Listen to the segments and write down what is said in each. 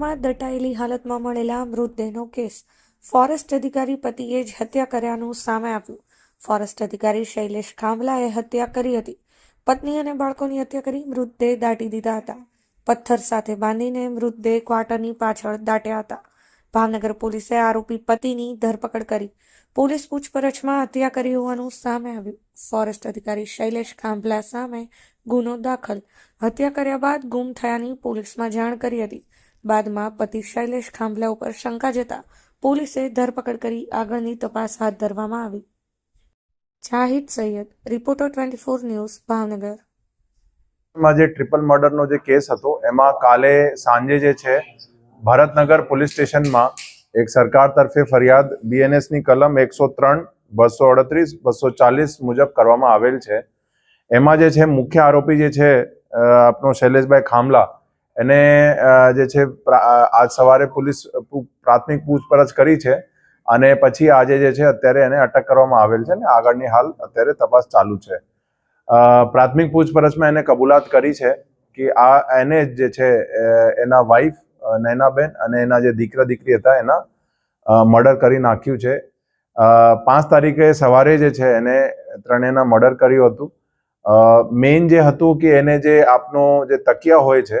વિસ્તારમાં દટાયેલી હાલતમાં મળેલા મૃતદેહનો કેસ. ફોરેસ્ટ અધિકારી પતિએ જ હત્યા કર્યાનું સામે આવ્યું. ફોરેસ્ટ અધિકારી શૈલેષ ખાંભલાએ હત્યા કરી હતી. પત્ની અને બાળકોની હત્યા કરી મૃતદેહ દાટી દીધા હતા. પથ્થર સાથે બાંધીને મૃતદેહ ક્વાર્ટરની પાછળ દાટ્યા હતા. ભાવનગર પોલીસે આરોપી પતિની ધરપકડ કરી પોલીસ પૂછપરછમાં હત્યા કરી હોવાનું સામે આવ્યું. ફોરેસ્ટ અધિકારી શૈલેષ ખાંભલા સામે ગુનો દાખલ. હત્યા કર્યા બાદ ગુમ થયાની પોલીસમાં જાણ કરી હતી. બાદમાં પતિ શૈલેષ ખાંભલા ઉપર શંકા જતા પોલીસે ધરપકડ કરી આગળની તપાસ હાથ ધરવામાં આવી. Jahid Saiyad, reporter twenty four news, Bhavnagar. માં જે ટ્રિપલ મર્ડરનો જે કેસ હતો, એમાં કાલે સાંજે જે છે, ભરતનગર પોલીસ સ્ટેશનમાં એક સરકાર તરફે ફરિયાદ બીએનએસની કલમ એકસો ત્રણ, બસો અડત્રીસ, બસો ચાલીસ મુજબ કરવામાં આવેલ છે. એમાં જે છે, મુખ્ય આરોપી જે છે આપનો શૈલેષભાઈ ખામલા એને જે છે આજ સવારે પોલીસ પ્રાથમિક પૂછપરછ કરી છે અને પછી આજે જે છે અત્યારે એને અટક કરવામાં આવેલ છે ને આગળની હાલ અત્યારે તપાસ ચાલુ છે. પ્રાથમિક પૂછપરછમાં એને કબૂલાત કરી છે કે આ, એને જે છે એના વાઈફ નૈનાબેન અને એના જે દીકરા દીકરી હતા એના મર્ડર કરી નાખ્યું છે. પાંચ તારીખે સવારે જે છે એને ત્રણેયના મર્ડર કર્યું હતું. મેઇન જે હતું કે એને જે આપનો જે તકિયા હોય છે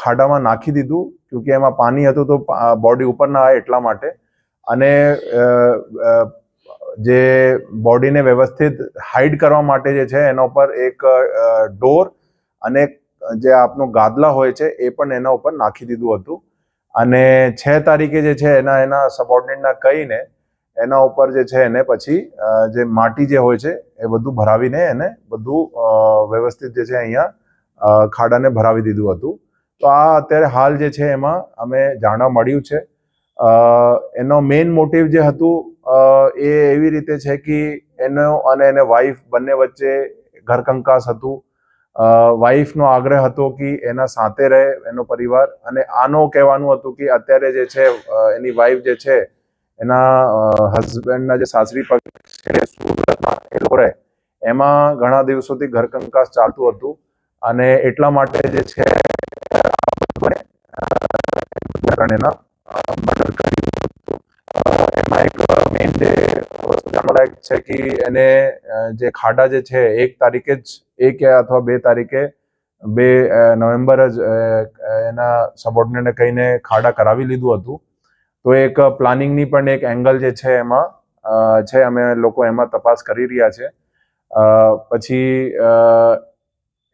ખાડામાં નાખી દીધું કેમકે એમાં પાણી હતું તો બોડી ઉપર ના આવે એટલા માટે. અને જે બોડીને વ્યવસ્થિત હાઈડ કરવા માટે જે છે, એના ઉપર એક ડોર અને જે આપનું ગાદલા હોય છે, એ પણ એના ઉપર નાખી દીધું હતું. અને છ તારીખે જે છે, એના એના સબોર્ડિનેટના કહીને એના ઉપર જે છે, એને પછી જે માટી જે હોય છે, એ બધું ભરાવીને એને બધું વ્યવસ્થિત જે છે, અહીંયા ખાડાને ભરાવી દીધું હતું. તો આ અત્યારે હાલ જે છે એમાં અમે જાણવા મળ્યું છે. એનો મેઇન મોટિવ જે હતું એ એવી રીતે છે કે એનો અને એને વાઈફ બંને વચ્ચે ઘરકંકાસ હતું. વાઈફનો આગ્રહ હતો કે એના સાથે રહે એનો પરિવાર અને આનો કહેવાનું હતું કે અત્યારે જે છે એની વાઈફ જે છે, એના હસબન્ડના જે સાસરી પક્ષ છે, સુરતમાં એ રહે. એમાં ઘણા દિવસોથી ઘરકંકાસ ચાલતું હતું. અને એટલા માટે જે છે મર્ડર કર્યું એમાં એક મેઇન જે વસ્તુ જાણવા છે કે એને જે ખાડા જે છે, એક તારીખે જ, એક અથવા બે તારીખે, બે નવેમ્બર જ એના સબોર્ડિનેટને કહીને ખાડા કરાવી લીધું હતું. તો એક પ્લાનિંગની પણ એક એંગલ જે છે એમાં છે, અમે લોકો એમાં તપાસ કરી રહ્યા છે. પછી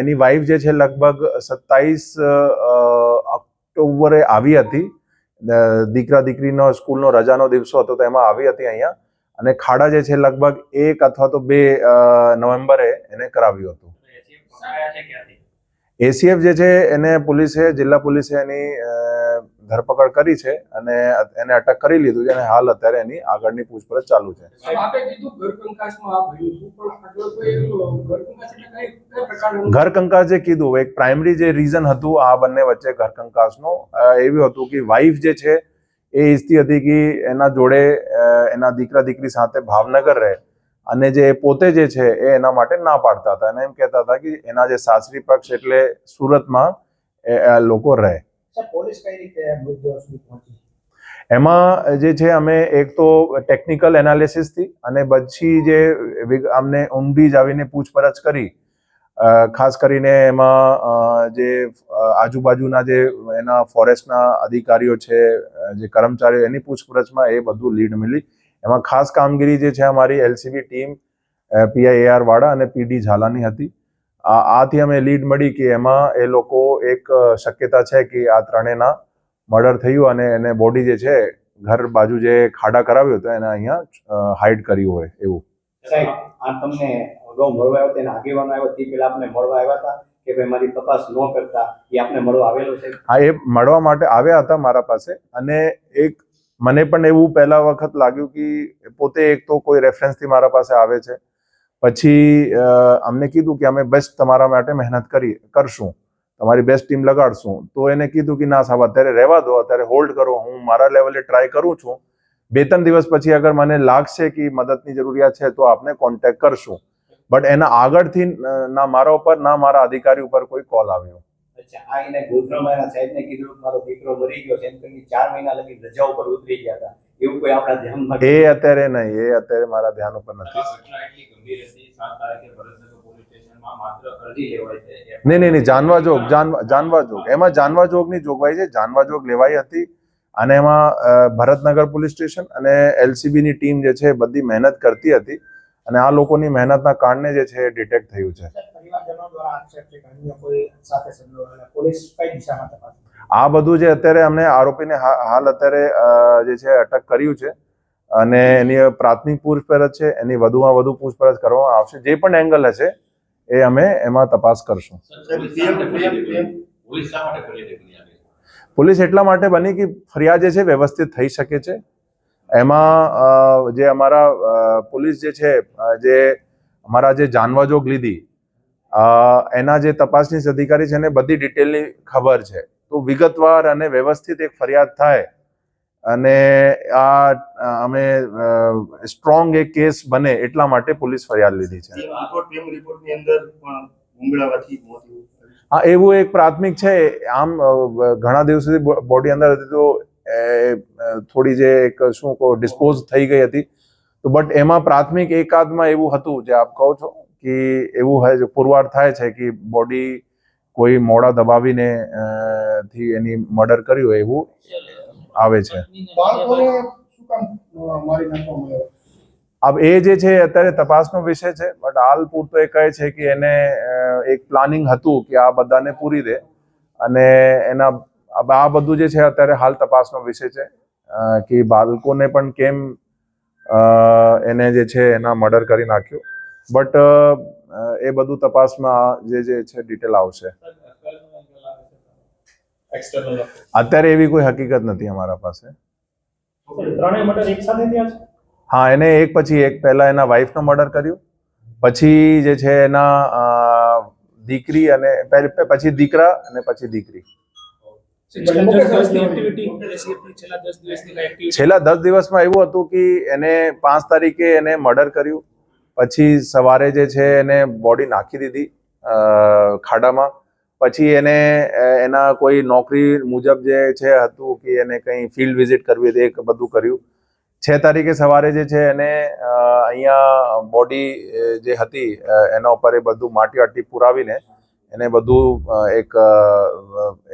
એની વાઈફ જે છે લગભગ સત્તાવીસ ઓક્ટોબરે આવી હતી. દીકરા દીકરીનો સ્કૂલનો રજાનો દિવસો હતો તો એમાં આવી હતી અહીંયા. અને ખાડા જે છે લગભગ એક અથવા તો બે નવેમ્બરે એને કરાવ્યું હતું. એસીએફ જે છે એને પોલીસે જિલ્લા પોલીસે એની ધરપકડ કરી છે અને એને અટક કરી લીધું છે અને હાલ અત્યારે એની આગળની પૂછપરછ ચાલુ છે. ઘર કંકાસ જે કીધું એક પ્રાઇમરી જે રીઝન હતું આ બંને વચ્ચે ઘર કંકાસનું એવું હતું કે વાઈફ જે છે એ ઈચ્છતી હતી કે એના જોડે એના દીકરા દીકરી સાથે ભાવનગર રહે અને જે પોતે જે છે એ એના માટે ના પાડતા હતા. અને એમ કહેતા હતા કે એના જે સાસરી પક્ષ એટલે સુરતમાં લોકો રહે. એમાં જે છે, અમે એક તો ટેકનિકલ એનાલિસિસથી અને પછી જે અમને ઊંડી જ આવીને પૂછપરછ કરી ખાસ કરીને એમાં જે આજુબાજુના જે, એના ફોરેસ્ટના અધિકારીઓ છે જે કર્મચારીઓ, એની પૂછપરછમાં એ બધું લીડ મળી. એમાં ખાસ કામગીરી જે છે અમારી એલસીબી ટીમ પીઆઈએઆર વાળા અને પીડી ઝાલાની હતી. આથી અમે લીડ મળી કે એમાં એ લોકો એક શક્યતા છે કે આ ત્રણેયના મર્ડર થયું અને એને બોડી જે છે ઘર બાજુ જે ખાડા કરાવ્યો હતો એને અહીંયા હાઈડ કર્યું હોય એવું. સાહેબ આ તમને અગાઉ મળવા આવ્યો તેના આગેવાનો આવ્યો તે પેલા આપને મળવા આવ્યા હતા કે ભાઈ મારી તપાસ ન કરતા એ આપને મળવા આવેલો છે? હા એ મળવા માટે આવ્યા હતા મારા પાસે અને એક મને પણ એવું પહેલા વખત લાગ્યું કે પોતે એક તો કોઈ રેફરન્સથી મારા પાસે આવે છે. પછી અમને કીધું કે અમે બેસ્ટ તમારા માટે મહેનત કરી, કરશું. તમારી બેસ્ટ ટીમ લગાડશું. તો એને કીધું કે ના સાહેબ, અત્યારે રહેવા દો, અત્યારે હોલ્ડ કરો. હું મારા લેવલે ટ્રાય કરું છું. બે ત્રણ દિવસ પછી અગર મને લાગશે કે મદદની જરૂરિયાત છે, તો આપને કોન્ટેક્ટ કરશું. બટ એના આગળથી ના મારા ઉપર, ના મારા અધિકારી ઉપર કોઈ કોલ આવ્યો. આ એને ગોધરામાં સાહેબને કીધું મારો દીકરો મરી ગયો છે, એમ કરીને ચાર મહિના લગી રજા ઉપર ઉતરી ગયા હતા. એવું કોઈ આપણા ધ્યાનમાં એ અત્યારે નહીં એ અત્યારે મારા ધ્યાન ઉપર નથી. ઘટના એટલી ગંભીર હતી સાત તારીખે ભરતનગર પોલીસ સ્ટેશનમાં માત્ર અરજી લેવાય છે. નહીં નહીં નહીં જાનવા જોગ જાનવા જાનવા જોગ. એમાં જાનવા જોગની જોગવાઈ છે જાનવા જોગ લેવાઈ હતી. અને એમાં ભરતનગર પોલીસ સ્ટેશન અને એલસીબીની ની ટીમ જે છે એ બધી મહેનત કરતી હતી. અને આ લોકોની મહેનતના કારણે જે છે એ ડિટેક્ટ થયું છે. આ બધું જે અત્યારે અમને આરોપીને હાલ અત્યારે જે છે અટક કર્યું છે અને એની પ્રાથમિક પૂછપરછ છે એની વધુમાં વધુ પૂછપરછ કરવામાં આવશે જે પણ એંગલ હશે એ અમે એમાં તપાસ કરશું. પોલીસ એટલા માટે બની કે ફરિયાદ જે છે વ્યવસ્થિત થઈ શકે છે. એમાં જે અમારા પોલીસ જે છે જે અમારા જે જાનવાજોગ લીધી એના જે તપાસની અધિકારી છે એને બધી ડિટેલની ખબર છે. તો વિગતવાર અને વ્યવસ્થિત એક ફરિયાદ થાય અને આ અમે સ્ટ્રોંગ એક કેસ બને એટલા માટે પોલીસ ફરિયાદ લીધી છે. હા એવું એક પ્રાથમિક છે. આમ ઘણા દિવસ સુધી બોડી અંદર હતી તો થોડી જે એક શું કહો ડિસ્પોઝ થઈ ગઈ હતી. તો બટ એમાં પ્રાથમિક એકાદમાં એવું હતું જે આપ કહો છો કે એવું પુરવાર થાય છે કે બોડી કોઈ મોડા દબાવીને થી એની મર્ડર કર્યું એવું આવે છે. આબ એ જે છે અત્યારે તપાસનો વિષય છે બટ હાલ પૂરતો એ કહે છે કે એને એક પ્લાનિંગ હતું કે આ બધાને પૂરી દે. અને એના આ બધું જે છે અત્યારે હાલ તપાસનો વિષય છે કે બાળકોને પણ કેમ એને જે છે એના મર્ડર કરી નાખ્યો. બટ એ બધું તપાસમાં જે જે છે ડિટેલ આવશે. અત્યારે એવી કોઈ હકીકત નથી અમારા પાસે. હા એને એક પછી એક. પહેલા એના વાઈફનો મર્ડર કર્યું. પછી જે છે એના દીકરી અને પછી દીકરા અને પછી દીકરી? છેલ્લા દસ દિવસમાં એવું હતું કે એને પાંચ તારીખે એને મર્ડર કર્યું. પછી સવારે જે છે એને બોડી નાખી દીધી ખાડામાં. પછી એને એના કોઈ નોકરી મુજબ જે છે હતું કે એને કંઈ ફિલ્ડ વિઝિટ કરવી હતી એ બધું કર્યું. છ તારીખે સવારે જે છે એને અહીંયા બોડી જે હતી એના ઉપર એ બધું માટી આટી પુરાવીને એને બધું એક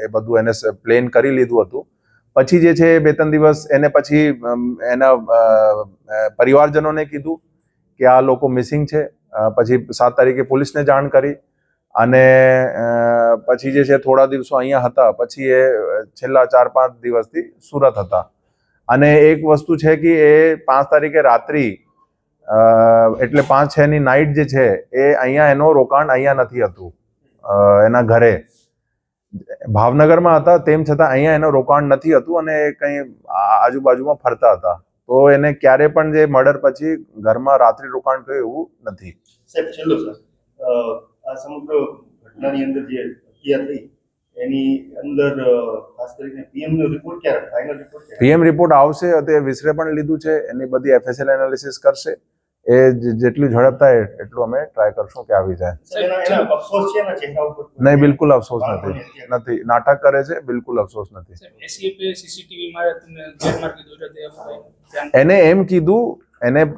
એ બધું એને પ્લેન કરી લીધું હતું. પછી જે છે બે ત્રણ દિવસ એને પછી એના પરિવારજનોને કીધું કે આ લોકો મિસિંગ છે. પછી સાત તારીખે પોલીસને જાણ કરી અને પછી જે છે થોડા દિવસો અહીંયા હતા. પછી એ છેલ્લા ચાર પાંચ દિવસથી સુરત હતા. અને એક વસ્તુ છે કે એ પાંચ તારીખે રાત્રિ એટલે પાંચ, છ ની નાઇટ જે છે એ અહીંયા એનો રોકાણ અહીંયા નથી હતું. એના ઘરે. ભાવનગરમાં હતા તેમ છતાં અહીંયા એનું રોકાણ નથી હતું અને કંઈ આજુબાજુમાં ફરતા હતા. તો એને ક્યારે પણ જે મર્ડર પછી ઘરમાં રાત્રિ રોકાણ થયું એવું નથી. સાહેબ છેલ્લું સર આ સમગ્ર ઘટનાની અંદર જે હત્યા થઈ એની અંદર ખાસ કરીને પીએમ નો રિપોર્ટ ક્યારે ફાઇનલ રિપોર્ટ પીએમ રિપોર્ટ આવશે તે વિસરે પણ લીધું છે એની બધી એફએસએલ એનાલિસિસ કરશે. એ જેટલું ઝડપ થાય એટલું અમે ટ્રાય કરશું કે આવી જાય. નહીં બિલકુલ અફસોસ નથી. નથી. નાટક કરે છે બિલકુલ અફસોસ નથી. એને એમ કીધું એને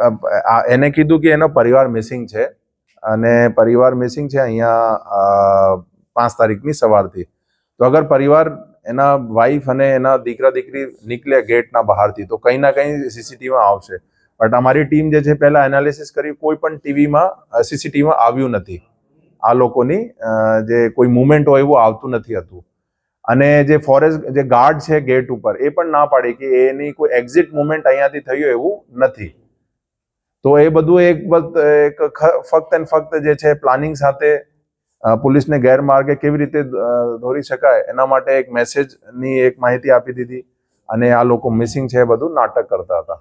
આ- એને કીધું કે એનો પરિવાર મિસિંગ છે અને પરિવાર મિસિંગ છે અહીંયા પાંચ તારીખની સવારથી. તો અગર પરિવાર એના વાઈફ અને એના દીકરા દીકરી નીકળ્યા ગેટના બહારથી તો કંઈ ના કંઈ સીસીટીવીમાં આવશે. બટ અમારી ટીમ જે છે, પહેલા એનાલિસિસ કરી, કોઈ પણ ટીવીમાં સીસીટીવીમાં આવ્યું નથી. આ લોકોની જે કોઈ મુવમેન્ટ હોય એવું આવતું નથી હતું. અને જે ફોરેસ્ટ જે ગાર્ડ છે ગેટ ઉપર, એ પણ ના પાડી કે એની કોઈ એક્ઝિટ મુવમેન્ટ અહીંયાથી થયું એવું નથી. તો એ બધું એક એક ફક્ત એન્ડ ફક્ત જે છે પ્લાનિંગ સાથે પોલીસને ગેરમાર્ગે કેવી રીતે દોરી શકાય, એના માટે એક મેસેજની એક માહિતી આપી દીધી. અને આ લોકો મિસિંગ છે બધું નાટક કરતા હતા.